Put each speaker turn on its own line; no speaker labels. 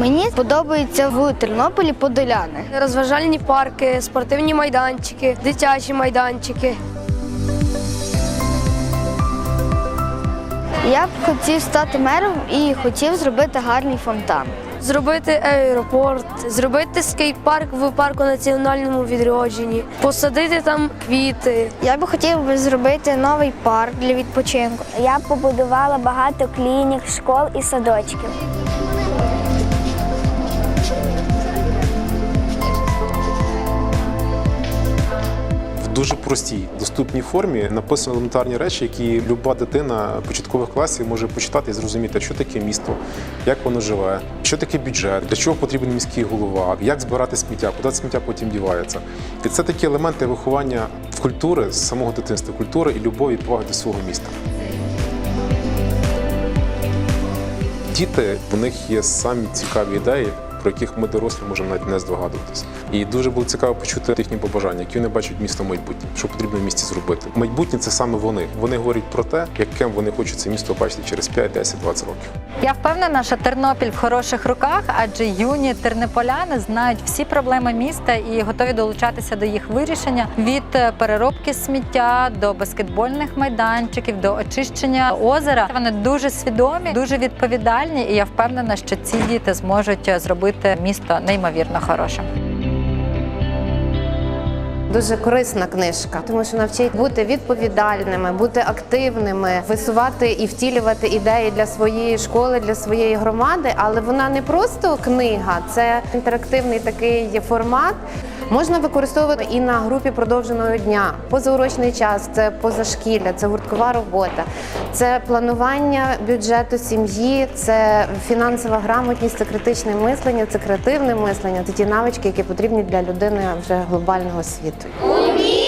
Мені подобається в Тернополі Подоляни.
Розважальні парки, спортивні майданчики, дитячі майданчики.
Я б хотів стати мером і хотів зробити гарний фонтан.
Зробити аеропорт, зробити скейт-парк в парку національному відродженні, посадити там квіти.
Я би хотів би зробити новий парк для відпочинку.
Я б побудувала багато клінік, школ і садочків.
Дуже простій, доступній формі написано елементарні речі, які люба дитина початкових класів може почитати і зрозуміти, що таке місто, як воно живе, що таке бюджет, для чого потрібен міський голова, як збирати сміття, куди сміття потім дівається. І це такі елементи виховання в культури з самого дитинства, культури і любові і поваги до свого міста. Діти, в них є самі цікаві ідеї, про яких ми дорослі можемо навіть не здогадуватися. І дуже було цікаво почути їхні побажання, які вони бачать місто майбутнє, що потрібно в місті зробити. Майбутнє це саме вони. Вони говорять про те, яким вони хочуть це місто бачити через 5, 10, 20 років.
Я впевнена, що Тернопіль в хороших руках, адже юні тернополяни знають всі проблеми міста і готові долучатися до їх вирішення від е, переробки сміття до баскетбольних майданчиків, до очищення озера. Вони дуже свідомі, дуже відповідальні, і я впевнена, що ці діти зможуть е, зробити місто неймовірно хорошим.
Дуже корисна книжка, тому що навчить бути відповідальними, бути активними, висувати і втілювати ідеї для своєї школи, для своєї громади. Але вона не просто книга, це інтерактивний такий формат. Можна використовувати і на групі продовженого дня, позаурочний час, це позашкілля, це гурткова робота, це планування бюджету сім'ї, це фінансова грамотність, це критичне мислення, це креативне мислення, це ті навички, які потрібні для людини вже глобального світу. 我们。